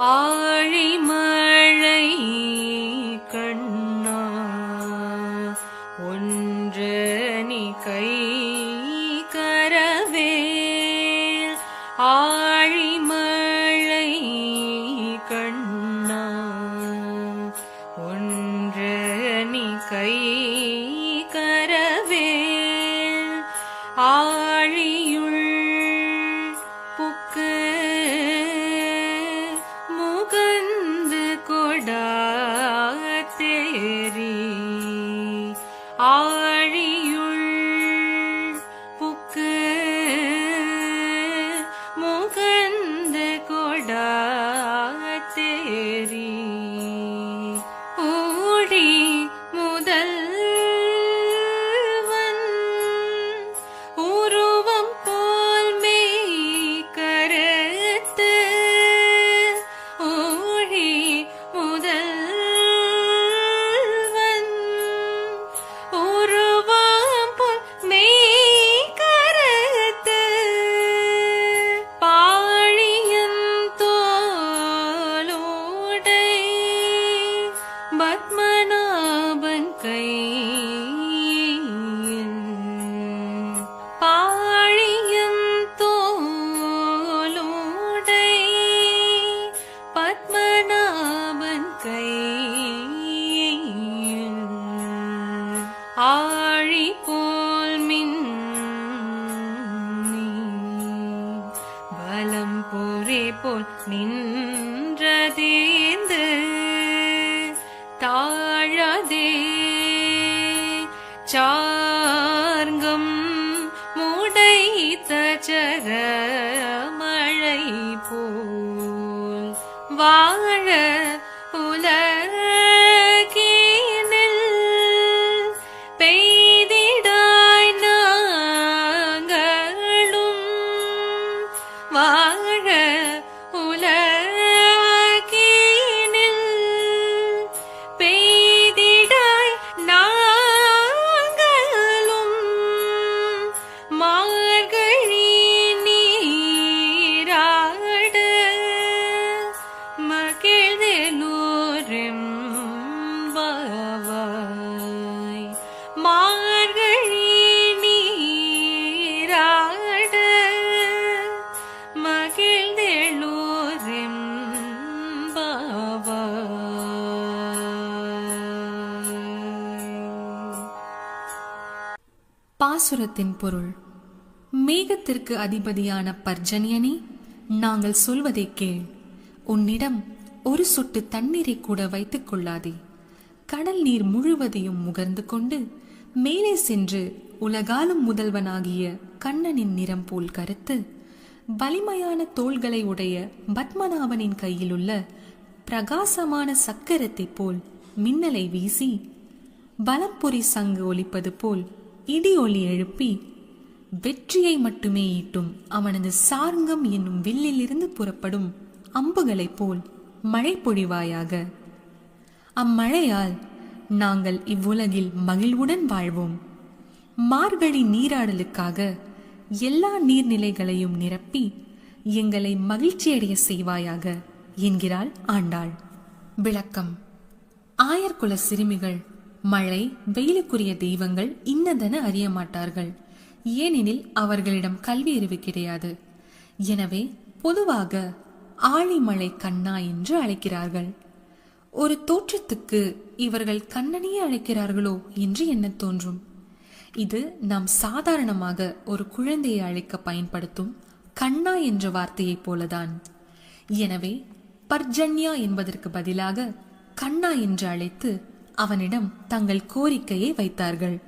ஆழிமழை கண்ணா ஒன்று நீ கை கரவேல் ஆழிமழை கண்ணா ஒன்று நீ கை கரவேல் ஆழியுள் ஆழி போல் மின்னி பலம் போரே போல் நின்றதேந்து தாழதே சார்கம் முடைத்த சர மழை போல் வாழ பாசுரத்தின் பொருள். மேகத்திற்கு அதிபதியான பர்ஜன்யனே நாங்கள் சொல்வதை கேள். உன்னிடம் ஒரு சொட்டு தண்ணீரை கூட வைத்துக் கொள்ளாதே. கடல் நீர் முழுவதையும் முகர்ந்து கொண்டு மேலே சென்று உலகாலும் முதல்வனாகிய கண்ணனின் நிறம் போல் கருத்து வலிமையான தோள்களை உடைய பத்மநாபனின் கையிலுள்ள பிரகாசமான சக்கரத்தைப் போல் மின்னலை வீசி பலம்பொறி சங்கு ஒலிப்பது போல் இடி ஒளி எழுப்பி வெற்றியை மட்டுமே ஈட்டும் அவனது சார்ங்கம் என்னும் வில்லிலிருந்து புறப்படும் அம்புகளைப் போல் மழை பொழிவாயாக. அம்மழையால் நாங்கள் இவ்வுலகில் மகிழ்வுடன் வாழ்வோம். மார்கழி நீராடலுக்காக எல்லா நீர்நிலைகளையும் நிரப்பி எங்களை மகிழ்ச்சியடைய செய்வாயாக என்கிறாள் ஆண்டாள். விளக்கம். ஆயர்குல சிறுமிகள் மழை வெயிலுக்குரிய தெய்வங்கள் இன்னதென அறிய மாட்டார்கள் ஏனெனில் அவர்களிடம் கல்வி அறிவு கிடையாது. எனவே பொதுவாக ஆழிமலை கண்ணா என்று அழைக்கிறார்கள். ஒரு தோற்றத்துக்கு இவர்கள் கண்ணனையே அழைக்கிறார்களோ என்று என்ன தோன்றும். இது நாம் சாதாரணமாக ஒரு குழந்தையை அழைக்க பயன்படுத்தும் கண்ணா என்ற வார்த்தையைப் போலதான். எனவே பர்ஜன்யா என்பதற்கு பதிலாக கண்ணா என்று அழைத்து அவனிடம் தங்கள் கோரிக்கையை வைத்தார்கள்.